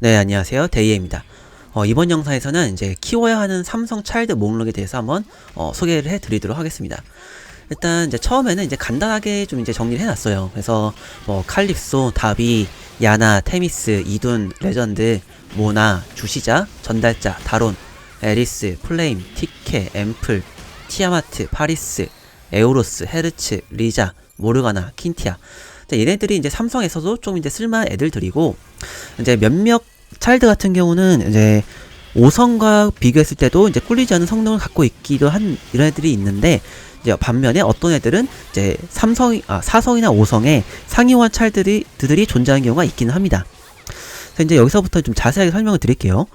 네, 안녕하세요. 데이에입니다. 어, 이번 영상에서는 이제 키워야 하는 삼성 차일드 목록에 대해서 한번 어, 소개를 해 드리도록 하겠습니다. 일단 이제 처음에는 이제 간단하게 좀 이제 정리를 해 놨어요. 그래서 뭐 칼립소, 다비, 야나, 테미스, 이둔, 레전드, 모나, 주시자, 전달자, 다론, 에리스, 플레임, 티케, 앰플, 티아마트, 파리스, 에오로스, 헤르츠, 리자, 모르가나, 킨티아. 이제 얘네들이 이제 삼성에서도 좀 이제 쓸만한 애들들이고 이제 몇몇 차일드 같은 경우는 이제 5성과 비교했을 때도 이제 꿀리지 않은 성능을 갖고 있기도 한 이런 애들이 있는데 이제 반면에 어떤 애들은 이제 삼성 아 4성이나 5성의 상위원 차일드들이 들이 존재하는 경우가 있기는 합니다. 이제 여기서부터 좀 자세하게 설명을 드릴게요.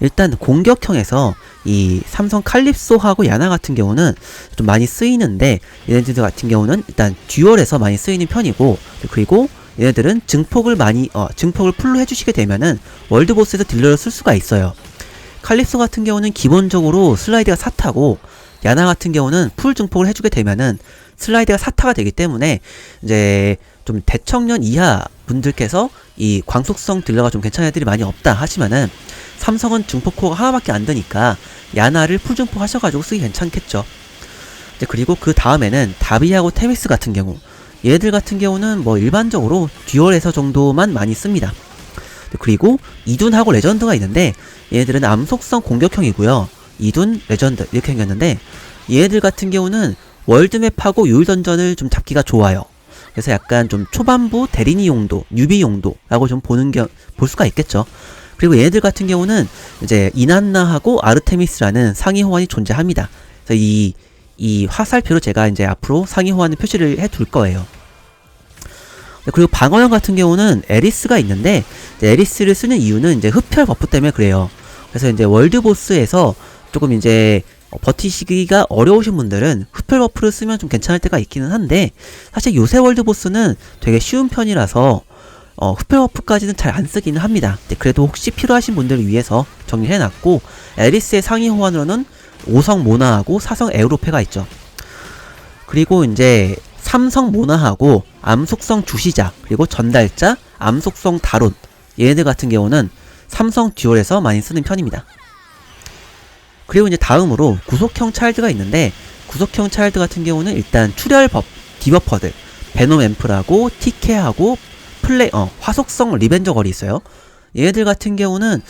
일단 공격형에서 이 삼성 칼립소하고 야나 같은 경우는 좀 많이 쓰이는데 얘네들 같은 경우는 일단 듀얼에서 많이 쓰이는 편이고 그리고 얘네들은 증폭을 많이 어 증폭을 풀로 해주시게 되면은 월드 보스에서 딜러를 쓸 수가 있어요. 칼립소 같은 경우는 기본적으로 슬라이드가 4타고 야나 같은 경우는 풀 증폭을 해주게 되면은 슬라이드가 4타가 되기 때문에 이제 좀 대청년 이하 분들께서 이 광속성 딜러가 좀 괜찮은 애들이 많이 없다 하시면은 삼성은 증폭 코어가 하나밖에 안 되니까 야나를 풀 증폭 하셔가지고 쓰기 괜찮겠죠. 이제 그리고 그 다음에는 다비하고 테미스 같은 경우 얘들 같은 경우는 뭐 일반적으로 듀얼에서 정도만 많이 씁니다. 그리고 이둔하고 레전드가 있는데 얘네들은 암속성 공격형이고요. 이둔, 레전드 이렇게 생겼는데 얘네들 같은 경우는 월드맵하고 요일 던전을 좀 잡기가 좋아요. 그래서 약간 좀 초반부 대리니 용도, 뉴비 용도라고 좀 보는 겨, 볼 수가 있겠죠. 그리고 얘네들 같은 경우는 이제 이난나하고 아르테미스라는 상위 호환이 존재합니다. 그래서 이, 이 화살표로 제가 이제 앞으로 상위 호환을 표시를 해 둘 거예요. 그리고 방어형 같은 경우는 에리스가 있는데 에리스를 쓰는 이유는 이제 흡혈 버프 때문에 그래요. 그래서 이제 월드 보스에서 조금 이제 버티시기가 어려우신 분들은 흡혈 버프를 쓰면 좀 괜찮을 때가 있기는 한데 사실 요새 월드 보스는 되게 쉬운 편이라서 어, 흡혈 버프까지는 잘 안 쓰기는 합니다. 그래도 혹시 필요하신 분들을 위해서 정리해 놨고 에리스의 상위 호환으로는 5성 모나하고 4성 에우로페가 있죠. 그리고 이제 삼성 모나하고 암속성 주시자 그리고 전달자 암속성 다론 얘네들 같은 경우는 삼성 듀얼에서 많이 쓰는 편입니다. 그리고 이제 다음으로 구속형 차일드가 있는데 구속형 차일드 같은 경우는 일단 출혈 법 디버퍼들 베놈 앰플하고 티케하고 플레 어 화속성 리벤저 걸이 있어요. 얘네들 같은 경우는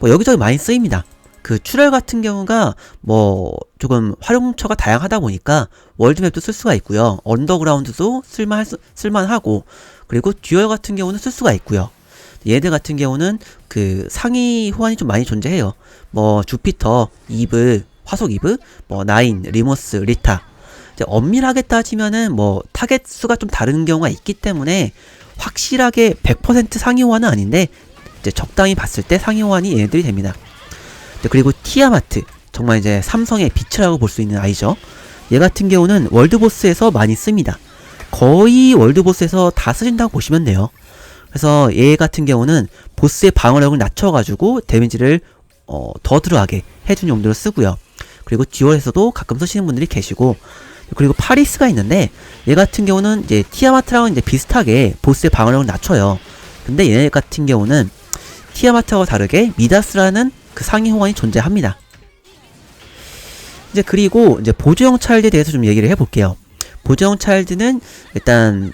뭐 여기저기 많이 쓰입니다. 그 출혈 같은 경우가 뭐 조금 활용처가 다양하다 보니까 월드맵도 쓸 수가 있고요. 언더그라운드도 쓸만 쓸만하고 그리고 듀얼 같은 경우는 쓸 수가 있고요. 얘들 같은 경우는 그 상위 호환이 좀 많이 존재해요. 뭐 주피터, 이브, 화속 이브, 뭐 나인, 리모스, 리타. 이제 엄밀하게 따지면은 뭐 타겟 수가 좀 다른 경우가 있기 때문에 확실하게 100% 상위 호환은 아닌데 이제 적당히 봤을 때 상위 호환이 얘네들이 됩니다. 그리고 티아마트 정말 이제 삼성의 빛이라고 볼 수 있는 아이죠. 얘 같은 경우는 월드보스에서 많이 씁니다. 거의 월드보스에서 다 쓰신다고 보시면 돼요. 그래서 얘 같은 경우는 보스의 방어력을 낮춰가지고 데미지를 어, 더 들어가게 해준 용도로 쓰고요. 그리고 듀얼에서도 가끔 쓰시는 분들이 계시고 그리고 파리스가 있는데 얘 같은 경우는 이제 티아마트랑 이제 비슷하게 보스의 방어력을 낮춰요. 근데 얘네 같은 경우는 티아마트와 다르게 미다스라는 그 상위 호환이 존재합니다. 이제 그리고 이제 보조형 차일드에 대해서 좀 얘기를 해볼게요. 보조형 차일드는 일단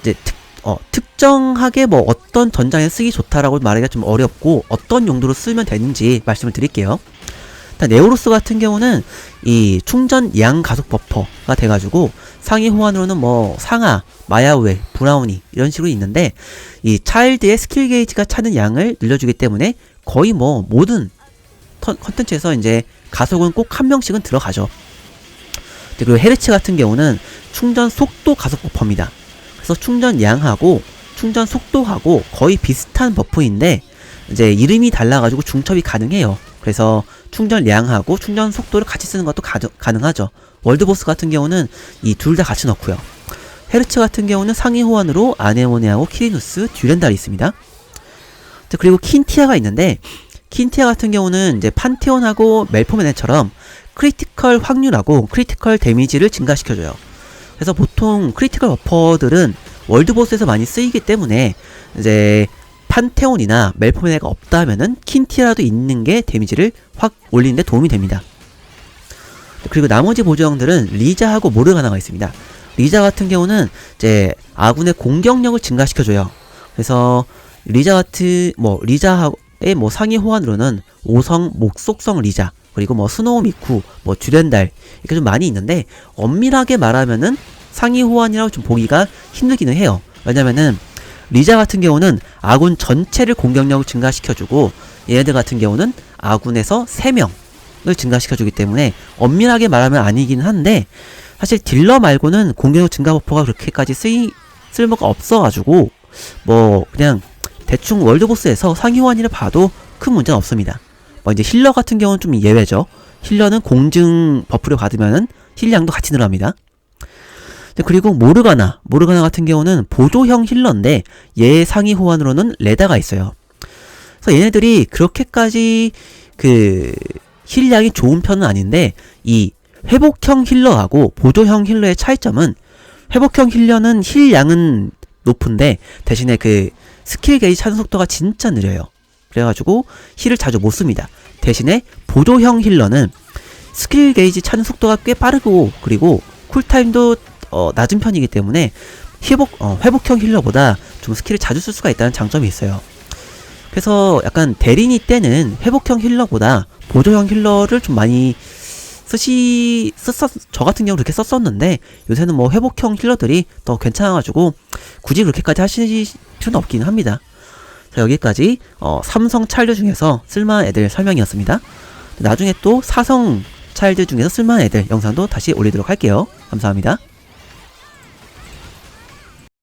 이제 특, 어, 특정하게 뭐 어떤 전장에 쓰기 좋다라고 말하기가 좀 어렵고 어떤 용도로 쓰면 되는지 말씀을 드릴게요. 일단 네오로스 같은 경우는 이 충전 양 가속 버퍼가 돼가지고 상위 호환으로는 뭐 상하, 마야우에, 브라우니 이런 식으로 있는데 이 차일드의 스킬 게이지가 차는 양을 늘려주기 때문에 거의 뭐 모든 컨텐츠에서 이제 가속은 꼭 한 명씩은 들어가죠. 그리고 헤르츠 같은 경우는 충전 속도 가속 버퍼입니다. 그래서 충전 양하고 충전 속도하고 거의 비슷한 버프인데 이제 이름이 달라가지고 중첩이 가능해요. 그래서 충전 량하고 충전 속도를 같이 쓰는 것도 가, 가능하죠. 월드보스 같은 경우는 이 둘 다 같이 넣고요. 헤르츠 같은 경우는 상위 호환으로 아네모네하고 키리누스, 듀렌달이 있습니다. 그리고 킨티아가 있는데 킨티아 같은 경우는 이제 판테온하고 멜포메네처럼 크리티컬 확률하고 크리티컬 데미지를 증가시켜줘요. 그래서 보통 크리티컬 버퍼들은 월드보스에서 많이 쓰이기 때문에 이제 판테온이나 멜포메가 없다면은 킨티라도 있는 게 데미지를 확 올리는데 도움이 됩니다. 그리고 나머지 보조형들은 리자하고 모르가나가 있습니다. 리자 같은 경우는 이제 아군의 공격력을 증가시켜줘요. 그래서 리자 같은 뭐 리자의 뭐 상위 호환으로는 오성 목속성 리자 그리고 뭐 스노우 미쿠 뭐 주련달 이렇게 좀 많이 있는데 엄밀하게 말하면은 상위 호환이라고 좀 보기가 힘들기는 해요. 왜냐면은 리자 같은 경우는 아군 전체를 공격력을 증가시켜주고 얘네들 같은 경우는 아군에서 3명을 증가시켜주기 때문에 엄밀하게 말하면 아니긴 한데 사실 딜러 말고는 공격력 증가 버퍼가 그렇게까지 쓰이 쓸모가 없어가지고 뭐 그냥 대충 월드보스에서 상위 호환이를 봐도 큰 문제는 없습니다. 뭐 이제 힐러 같은 경우는 좀 예외죠. 힐러는 공증 버프를 받으면은 힐량도 같이 늘어납니다. 네, 그리고 모르가나, 모르가나 같은 경우는 보조형 힐러인데 얘 상위 호환으로는 레다가 있어요. 그래서 얘네들이 그렇게까지 그 힐량이 좋은 편은 아닌데 이 회복형 힐러하고 보조형 힐러의 차이점은 회복형 힐러는 힐량은 높은데 대신에 그 스킬 게이지 차는 속도가 진짜 느려요. 그래가지고 힐을 자주 못 씁니다. 대신에 보조형 힐러는 스킬 게이지 차는 속도가 꽤 빠르고 그리고 쿨타임도 어, 낮은 편이기 때문에 회복 어, 회복형 힐러보다 좀 스킬을 자주 쓸 수가 있다는 장점이 있어요. 그래서 약간 대리니 때는 회복형 힐러보다 보조형 힐러를 좀 많이 쓰시 썼었 저 같은 경우 그렇게 썼었는데 요새는 뭐 회복형 힐러들이 더 괜찮아가지고 굳이 그렇게까지 하실 필요는 없긴 합니다. 자 여기까지 어, 삼성 차일드 중에서 쓸만한 애들 설명이었습니다. 나중에 또 사성 차일드 중에서 쓸만한 애들 영상도 다시 올리도록 할게요. 감사합니다.